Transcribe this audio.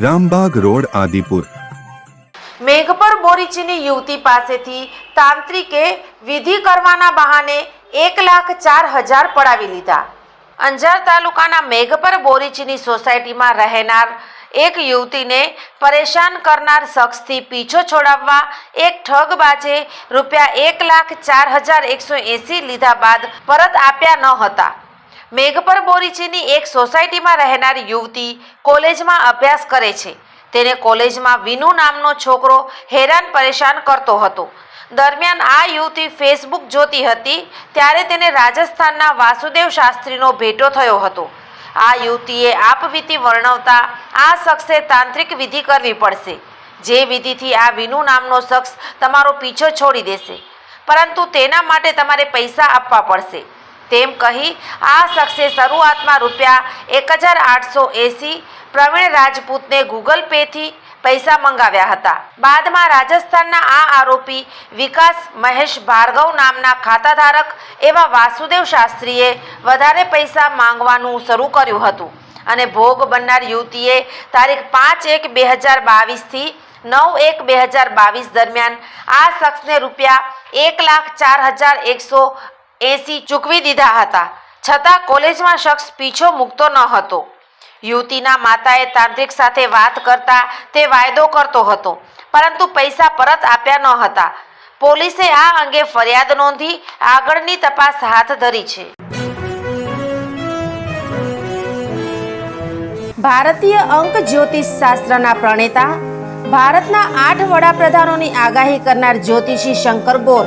Rambagh road, Adipur. Meghpar બોરીચીની યુવતી પાસેથી તાંત્રિકે વિધિ કરવાના બહાને એક લાખ ચાર હજાર પડાવી લીધા. અંજાર તાલુકાના મેઘપર બોરીચીની સોસાયટીમાં રહેનાર એક યુવતીને પરેશાન કરનાર શખ્સથી પીછો છોડાવવા એક ઠગબાજે રૂપિયા એક લાખ ચાર હજાર એકસો એંસી લીધા બાદ પરત આપ્યા ન હતા. મેઘપર બોરીચીની એક સોસાયટીમાં રહેનાર યુવતી કોલેજમાં અભ્યાસ કરે છે. તેને કોલેજમાં વિનુ નામનો છોકરો હેરાન પરેશાન કરતો હતો. દરમિયાન આ યુવતી ફેસબુક જોતી હતી, ત્યારે તેને રાજસ્થાનના વાસુદેવ શાસ્ત્રીનો ભેટો થયો હતો. આ યુવતીએ આપવીતિ વર્ણવતા આ શખ્સે તાંત્રિક વિધિ કરવી પડશે. જે વિધિથી આ વિનુ નામનો શખ્સ તમારો પીછો છોડી દેશે. પરંતુ તેના માટે તમારે પૈસા આપવા પડશે. તેમ કહી આ શખ્સે શરૂઆતમાં રૂપિયા એક હજાર આઠસો એંસી પ્રવીણ રાજપૂતને ગૂગલ પેથી પૈસા મંગાવ્યા હતા. બાદમાં રાજસ્થાનના આ આરોપી વિકાસ મહેશ ભાર્ગવ નામના ખાતાધારક એવા વાસુદેવ શાસ્ત્રીએ વધારે પૈસા માંગવાનું શરૂ કર્યું હતું અને ભોગ બનનાર યુવતીએ તારીખ પાંચ એક બે હજાર બાવીસથી નવ એક બે હજાર બાવીસ દરમિયાન આ શખ્સને રૂપિયા એક લાખ ચાર હજાર એકસો એંસી ચૂકવી દીધા હતા. છતાં કોલેજમાં શખ્સ પીછો મૂકતો ન હતો. યુવતીના માતાએ તાંત્રિક સાથે વાત કરતા તે વાયદો કરતો હતો, પરંતુ પૈસા પરત આપ્યા ન હતા. પોલીસે આ અંગે ફરિયાદ નોંધી આગળની તપાસ હાથ ધરી છે. ભારતીય અંક જ્યોતિષ શાસ્ત્રના પ્રણેતા, ભારતના આઠ વડાપ્રધાનોની આગાહી કરનાર જ્યોતિષી શંકર ગોર